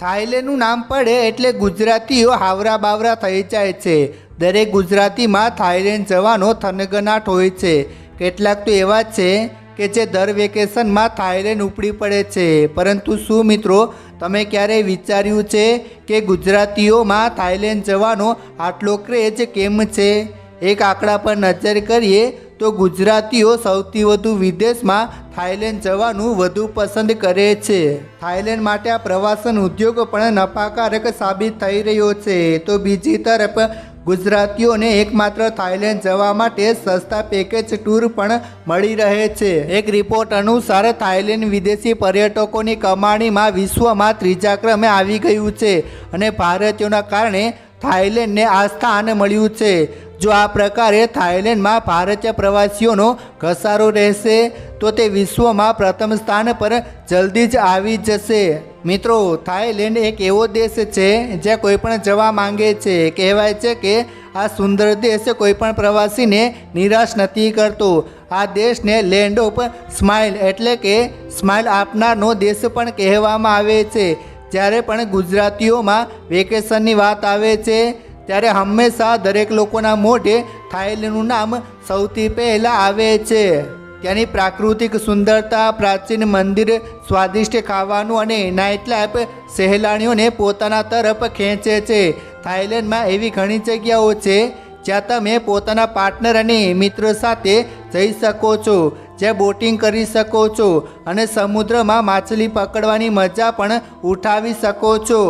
થાઈલેન્ડનું નામ પડે એટલે ગુજરાતીઓ હાવરા બાવરા થઈ જાય છે. દરેક ગુજરાતીમાં થાઈલેન્ડ જવાનો થનગનાટ હોય છે. કેટલાક તો એવા છે કે જે દર વેકેશનમાં થાઈલેન્ડ ઉપડી પડે છે. પરંતુ શું મિત્રો, તમે ક્યારેય વિચાર્યું છે કે ગુજરાતીઓમાં થાઈલેન્ડ જવાનો આટલો ક્રેજ કેમ છે? એક આંકડા પર નજર કરીએ તો ગુજરાતીઓ સૌથી વધુ વિદેશમાં થાઈલેન્ડ જવાનું વધુ પસંદ કરે છે. થાઈલેન્ડ માટે આ પ્રવાસન ઉદ્યોગ પણ નફાકારક સાબિત થઈ રહ્યો છે. તો બીજી તરફ, ગુજરાતીઓને એકમાત્ર થાઈલેન્ડ જવા માટે સસ્તા પેકેજ ટૂર પણ મળી રહે છે. એક રિપોર્ટ અનુસાર થાઈલેન્ડ વિદેશી પર્યટકોની કમાણીમાં વિશ્વમાં ત્રીજા ક્રમે આવી ગયું છે અને ભારતીયોના કારણે થાઈલેન્ડને આ સ્થાન મળ્યું છે. જો આ પ્રકારે થાઈલેન્ડમાં ભારતીય પ્રવાસીઓનો ઘસારો રહેશે, તો તે વિશ્વમાં પ્રથમ સ્થાન પર જલ્દી જ આવી જશે. મિત્રો થાઈલેન્ડ એક એવો દેશ છે, જ્યાં કોઈ પણ જવા માંગે છે. કહેવાય છે કે આ સુંદર દેશ કોઈ પણ પ્રવાસીને નિરાશ નથી કરતો. આ દેશને લેન્ડ ઓફ સ્માઇલ એટલે કે સ્માઇલ આપનારનો દેશ પણ કહેવામાં આવે છે. જ્યારે પણ ગુજરાતીઓમાં વેકેશનની વાત આવે છે, ત્યારે હંમેશા દરેક લોકોના મોઢે થાઈલેન્ડનું નામ સૌથી પહેલાં આવે છે. ત્યાંની પ્રાકૃતિક સુંદરતા, પ્રાચીન મંદિર, સ્વાદિષ્ટ ખાવાનું અને નાઇટ લાઈફ સહેલાણીઓને પોતાના તરફ ખેંચે છે. થાઈલેન્ડમાં એવી ઘણી જગ્યાઓ છે જ્યાં તમે પોતાના પાર્ટનર અને મિત્રો સાથે જઈ શકો છો. જ્યાં બોટિંગ કરી શકો છો અને સમુદ્રમાં માછલી પકડવાની મજા પણ ઉઠાવી શકો છો.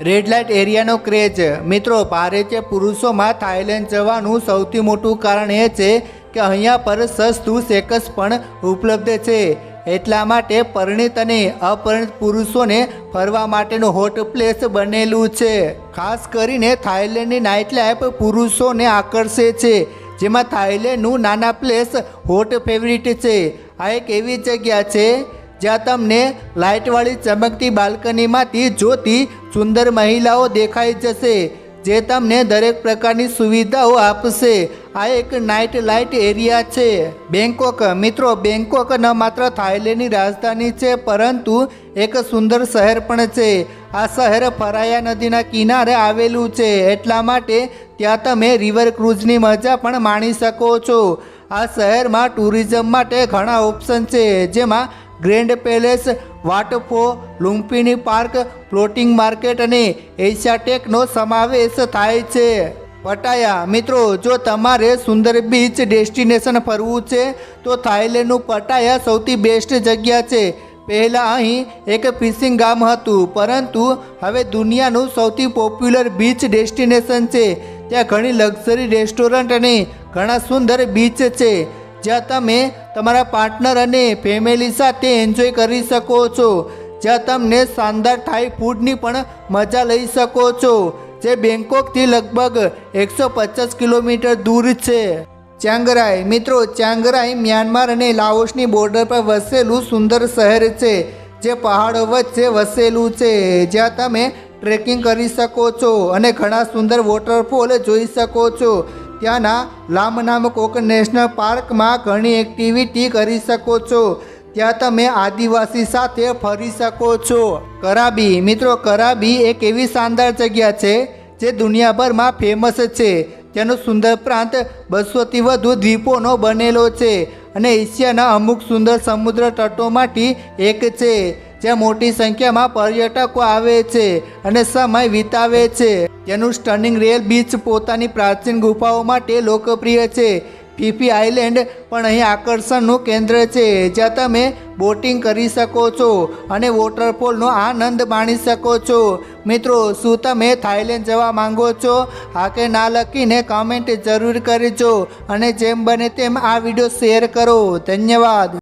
રેડ લાઇટ એરિયાનો ક્રેઝ મિત્રો ભારતીય પુરુષોમાં થાઈલેન્ડ જવાનું સૌથી મોટું કારણ એ છે કે અહીંયા પર સસ્તું સેકસ પણ ઉપલબ્ધ છે. એટલા માટે પરિણિત અને અપરિણિત પુરુષોને ફરવા માટેનું હોટ પ્લેસ બનેલું છે. ખાસ કરીને થાઈલેન્ડની નાઇટ લાઈફ પુરુષોને આકર્ષે છે. જેમાં થાઈલેન્ડનું નાના પ્લેસ હોટ ફેવરિટ છે. આ એક એવી જગ્યા છે જ્યાં તમને લાઇટવાળી ચમકતી બાલ્કનીમાંથી જોતી સુંદર મહિલાઓ દેખાઈ જશે. જે તમને દરેક પ્રકારની સુવિધાઓ આપશે. આ એક નાઇટ લાઇટ એરિયા છે. બેંકોક, મિત્રો, બેંકોક ન માત્ર થાઈલેન્ડની રાજધાની છે, પરંતુ એક સુંદર શહેર પણ છે. આ શહેર ફરાયા નદીના કિનારે આવેલું છે. એટલા માટે ત્યાં તમે રિવર ક્રૂઝની મજા પણ માણી શકો છો. આ શહેરમાં ટુરિઝમ માટે ઘણા ઓપ્શન છે, જેમાં grand palace, Wat Pho, Lumpini park, floating market અને એશિયાટેકનો સમાવેશ થાય છે. પટાયા, મિત્રો, જો તમારે સુંદર બીચ ડેસ્ટિનેશન ફરવું છે, તો થાઈલેન્ડનું પટાયા સૌથી બેસ્ટ જગ્યા છે. પહેલાં અહીં એક ફિશિંગ ગામ હતું, પરંતુ હવે દુનિયાનું સૌથી પોપ્યુલર બીચ ડેસ્ટિનેશન છે. ત્યાં ઘણી લક્ઝરી રેસ્ટોરન્ટ અને ઘણા સુંદર બીચ છે. જ્યાં તમે તમારા પાર્ટનર અને ફેમિલી સાથે એન્જોય કરી શકો છો. જ્યાં તમને શાનદાર થાઈ ફૂડની પણ મજા લઈ શકો છો. જે બેંકોકથી લગભગ એકસો પચાસ કિલોમીટર દૂર છે. ચાંગરાઈ, મિત્રો, ચાંગરાઈ મ્યાનમાર અને લાઓસની બોર્ડર પર વસેલું સુંદર શહેર છે. જે પહાડો વચ્ચે વસેલું છે. જ્યાં તમે ટ્રેકિંગ કરી શકો છો અને ઘણા સુંદર વોટરફોલ જોઈ શકો છો. ત્યાંના લામનામ કોક નેશનલ પાર્કમાં ઘણી એક્ટિવિટી કરી શકો છો. ત્યાં તમે આદિવાસી સાથે ફરી શકો છો. કરાબી, મિત્રો, કરાબી એક એવી શાનદાર જગ્યા છે જે દુનિયાભરમાં ફેમસ છે. તેનો સુંદર પ્રાંત બસોથી વધુ દ્વીપોનો બનેલો છે અને એશિયાના અમુક સુંદર સમુદ્ર તટોમાંથી એક છે. જ્યાં મોટી સંખ્યામાં પર્યટકો આવે છે અને સમય વિતાવે છે. તેનું સ્ટનિંગ રેલ બીચ પોતાની પ્રાચીન ગુફાઓ માટે લોકપ્રિય છે. ફીફી આઇલેન્ડ પણ અહીં આકર્ષણનું કેન્દ્ર છે. જ્યાં તમે બોટિંગ કરી શકો છો અને વોટરફોલનો આનંદ માણી શકો છો. મિત્રો, શું તમે થાઈલેન્ડ જવા માંગો છો? હા કે ના લખીને કમેન્ટ જરૂર કરજો. અને જેમ બને તેમ આ વીડિયો શેર કરો. ધન્યવાદ.